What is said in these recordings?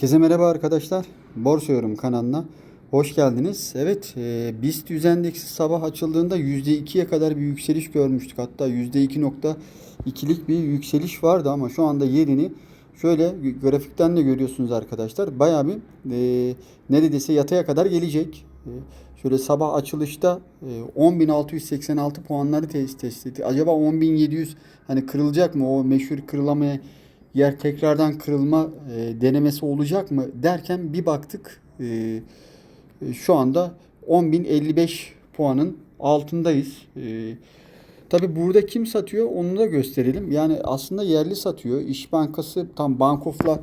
Herkese merhaba arkadaşlar. Borsa Yorum kanalına hoş geldiniz. Evet, e, BIST endeksi sabah açıldığında %2'ye kadar bir yükseliş görmüştük. Hatta %2.2'lik bir yükseliş vardı ama şu anda yerini şöyle grafikten de görüyorsunuz arkadaşlar. Bayağı bir e, neredeyse yataya kadar gelecek. E, şöyle sabah açılışta e, 10.686 puanları test, test etti. Acaba 10.700 hani kırılacak mı o meşhur kırılamaya yer tekrardan kırılma e, denemesi olacak mı derken bir baktık e, e, şu anda 10.055 puanın altındayız. E, Tabi burada kim satıyor onu da gösterelim. Yani aslında yerli satıyor. İş Bankası tam Bankof'la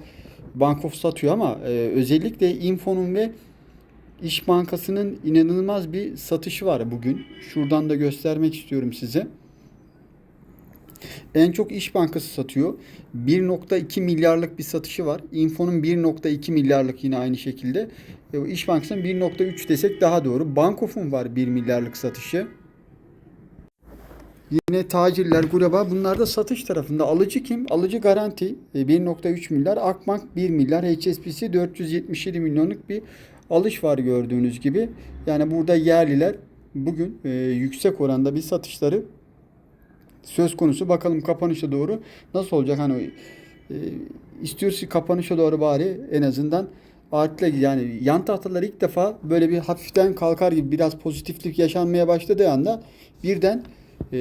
Bankof satıyor ama e, özellikle Info'nun ve İş Bankası'nın inanılmaz bir satışı var bugün. Şuradan da göstermek istiyorum size. En çok İş Bankası satıyor. 1.2 milyarlık bir satışı var. Info'nun 1.2 milyarlık yine aynı şekilde. E, İş Bankası'nın 1.3 desek daha doğru. Bankof'un var 1 milyarlık satışı. Yine tacirler, gruba bunlar da satış tarafında. Alıcı kim? Alıcı garanti e, 1.3 milyar. Akbank 1 milyar. HSBC 477 milyonluk bir alış var gördüğünüz gibi. Yani burada yerliler bugün e, yüksek oranda bir satışları söz konusu. Bakalım kapanışa doğru nasıl olacak? Hani e, istiyoruz ki kapanışa doğru bari en azından artı yani yan tahtalar ilk defa böyle bir hafiften kalkar gibi biraz pozitiflik yaşanmaya başladığı anda birden e,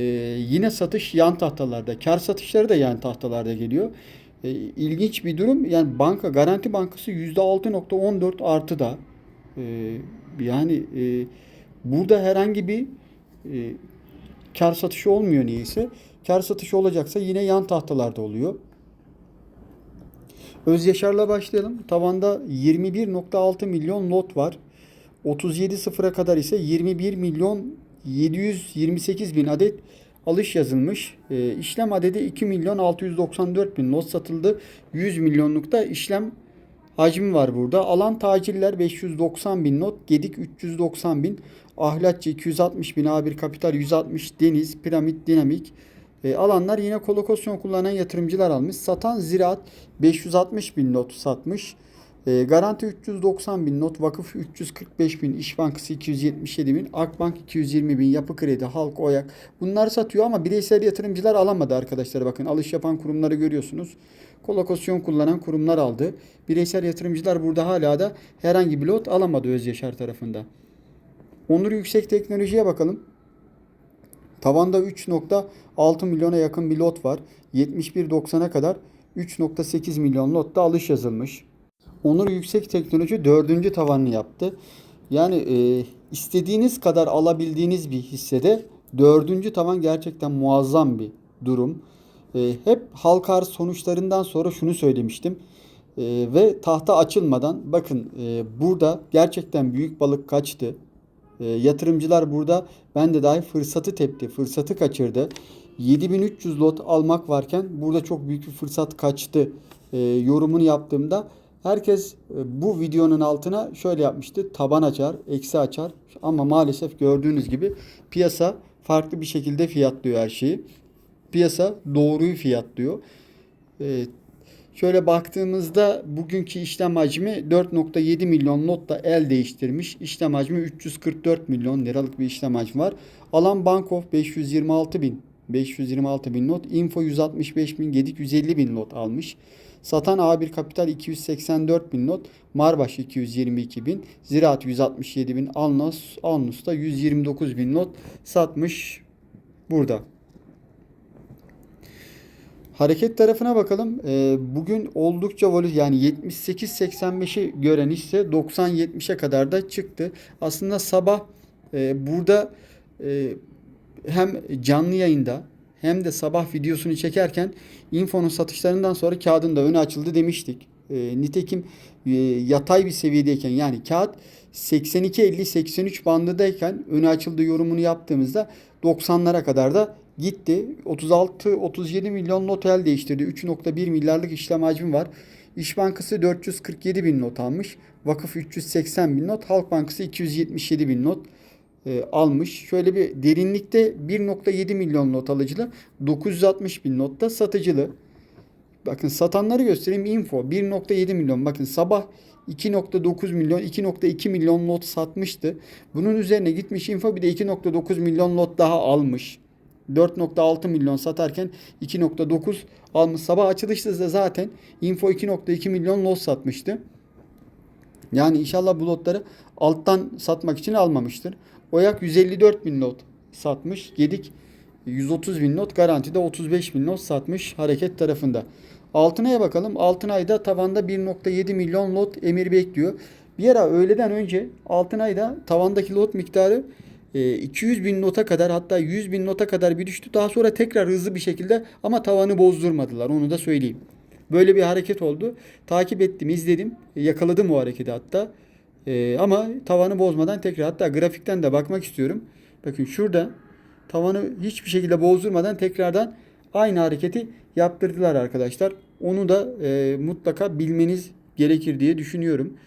yine satış yan tahtalarda. Kar satışları da yan tahtalarda geliyor. E, ilginç bir durum. Yani banka Garanti Bankası %6.14 artı da e, yani e, burada herhangi bir e, kar satışı olmuyor niyeyse. Kar satışı olacaksa yine yan tahtalarda oluyor. Öz Yaşar'la başlayalım. Tavanda 21.6 milyon lot var. 37 sıfıra kadar ise 21 milyon 728 bin adet alış yazılmış. E, işlem adedi 2 milyon 694 bin lot satıldı. 100 milyonlukta işlem hacmi var burada. Alan tacirler 590 bin not, Gedik 390 bin, Ahlatçı 260 bin, A1 Kapital 160, Deniz, Piramit, Dinamik. E, alanlar yine kolokasyon kullanan yatırımcılar almış. Satan Ziraat 560 bin not satmış. E, Garanti 390 bin not, Vakıf 345 bin, İş Bankası 277 bin, Akbank 220 bin, Yapı Kredi, Halk, Oyak. Bunlar satıyor ama bireysel yatırımcılar alamadı arkadaşlar. Bakın alış yapan kurumları görüyorsunuz. Kolokasyon kullanan kurumlar aldı. Bireysel yatırımcılar burada hala da herhangi bir lot alamadı Öz Yaşar tarafında. Onur Yüksek Teknoloji'ye bakalım. Tavanda 3.6 milyona yakın bir lot var. 71.90'a kadar 3.8 milyon lotta alış yazılmış. Onur Yüksek Teknoloji dördüncü tavanını yaptı. Yani e, istediğiniz kadar alabildiğiniz bir hissede dördüncü tavan gerçekten muazzam bir durum. E, hep halka arz sonuçlarından sonra şunu söylemiştim. E, ve tahta açılmadan bakın e, burada gerçekten büyük balık kaçtı. E, yatırımcılar burada ben de dahi fırsatı tepti, fırsatı kaçırdı. 7300 lot almak varken burada çok büyük bir fırsat kaçtı e, yorumunu yaptığımda herkes e, bu videonun altına şöyle yapmıştı. Taban açar, eksi açar ama maalesef gördüğünüz gibi piyasa farklı bir şekilde fiyatlıyor her şeyi. Piyasa doğruyu fiyatlıyor. E, Şöyle baktığımızda bugünkü işlem hacmi 4.7 milyon notla el değiştirmiş. İşlem hacmi 344 milyon liralık bir işlem hacmi var. Alan Bankof 526 bin 526 bin not. Info 165 bin. Gedik 150 bin not almış. Satan A1 Kapital 284 bin not. Marbaş 222 bin. Ziraat 167 bin. Alnos, Alnus da 129 bin not satmış burada. Hareket tarafına bakalım. E, bugün oldukça volüm yani 78-85'i gören hisse 90-70'e kadar da çıktı. Aslında sabah e, burada e, hem canlı yayında hem de sabah videosunu çekerken infonun satışlarından sonra kağıdın da önü açıldı demiştik. E, nitekim e, yatay bir seviyedeyken yani kağıt 82-50-83 bandındayken önü açıldı yorumunu yaptığımızda 90'lara kadar da gitti. 36-37 milyon not el değiştirdi. 3.1 milyarlık işlem hacmi var. İş Bankası 447 bin not almış. Vakıf 380 bin not. Halk Bankası 277 bin not e, almış. Şöyle bir derinlikte 1.7 milyon not alıcılı. 960 bin notta satıcılı. Bakın satanları göstereyim. Info 1.7 milyon. Bakın sabah 2.9 milyon, 2.2 milyon lot satmıştı. Bunun üzerine gitmiş info bir de 2.9 milyon lot daha almış. 4.6 milyon satarken 2.9 almış. Sabah açılışta da zaten info 2.2 milyon lot satmıştı. Yani inşallah bu lotları alttan satmak için almamıştır. Oyak 154 bin lot satmış. Gedik 130 bin not garantide 35 bin not satmış hareket tarafında. Altınay'a bakalım. Altınay'da tavanda 1.7 milyon lot emir bekliyor. Bir ara öğleden önce Altınay'da tavandaki lot miktarı e, 200 bin nota kadar hatta 100 bin nota kadar bir düştü. Daha sonra tekrar hızlı bir şekilde ama tavanı bozdurmadılar. Onu da söyleyeyim. Böyle bir hareket oldu. Takip ettim, izledim. Yakaladım o hareketi hatta. E, ama tavanı bozmadan tekrar hatta grafikten de bakmak istiyorum. Bakın şurada tavanı hiçbir şekilde bozdurmadan tekrardan aynı hareketi yaptırdılar arkadaşlar. Onu da e, mutlaka bilmeniz gerekir diye düşünüyorum.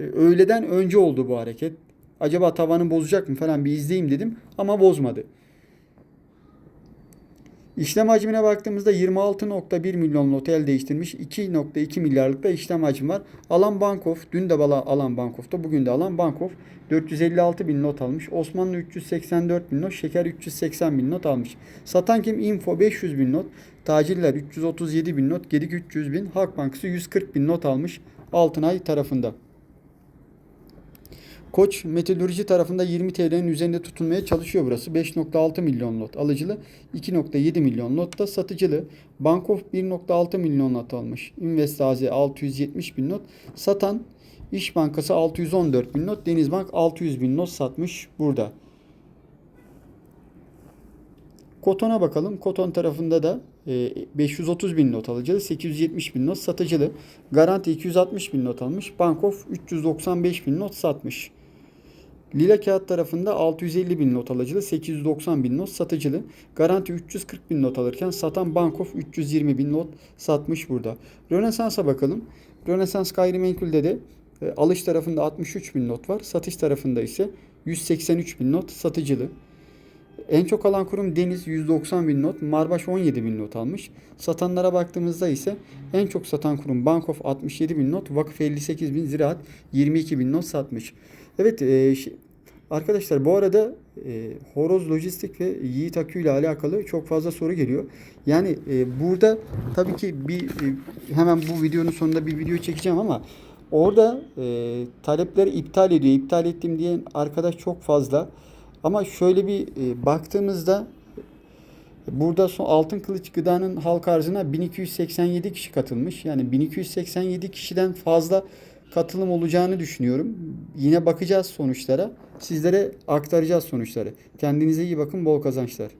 E, öğleden önce oldu bu hareket. Acaba tavanı bozacak mı falan bir izleyeyim dedim ama bozmadı. İşlem hacmine baktığımızda 26.1 milyon lot el değiştirmiş. 2.2 milyarlık da işlem hacmi var. Alan Bankof, dün de bala Alan Bankof'ta, bugün de Alan Bankof 456 bin not almış. Osmanlı 384 bin not, Şeker 380 bin not almış. Satan kim? Info 500 bin not, Tacirler 337 bin not, Gedik 300 bin, Halk Bankası 140 bin not almış Altınay tarafında. Koç metodoloji tarafında 20 TL'nin üzerinde tutulmaya çalışıyor burası. 5.6 milyon lot alıcılı, 2.7 milyon lot da satıcılı. Bankof 1.6 milyon lot almış. Invest AZ 670 bin not. Satan İş Bankası 614 bin not. Denizbank 600 bin not satmış burada. Koton'a bakalım. Koton tarafında da e, 530 bin not alıcılı, 870 bin not satıcılı. Garanti 260 bin not almış. Bankof 395 bin not satmış. Lila kağıt tarafında 650 bin not alıcılı, 890 bin not satıcılı. Garanti 340 bin not alırken satan Bankof 320 bin not satmış burada. Rönesans'a bakalım. Rönesans gayrimenkulde de e, alış tarafında 63 bin not var. Satış tarafında ise 183 bin not satıcılı. En çok alan kurum Deniz 190 bin not, Marbaş 17 bin not almış. Satanlara baktığımızda ise en çok satan kurum Bankof 67 bin not, Vakıf 58 bin, Ziraat 22 bin not satmış. Evet e, arkadaşlar bu arada e, Horoz Lojistik ve Yiğit Akü ile alakalı çok fazla soru geliyor. Yani e, burada tabii ki bir e, hemen bu videonun sonunda bir video çekeceğim ama orada e, talepleri iptal ediyor. İptal ettim diyen arkadaş çok fazla. Ama şöyle bir e, baktığımızda burada son Altın Kılıç Gıda'nın halk arzına 1287 kişi katılmış. Yani 1287 kişiden fazla katılım olacağını düşünüyorum. Yine bakacağız sonuçlara. Sizlere aktaracağız sonuçları. Kendinize iyi bakın. Bol kazançlar.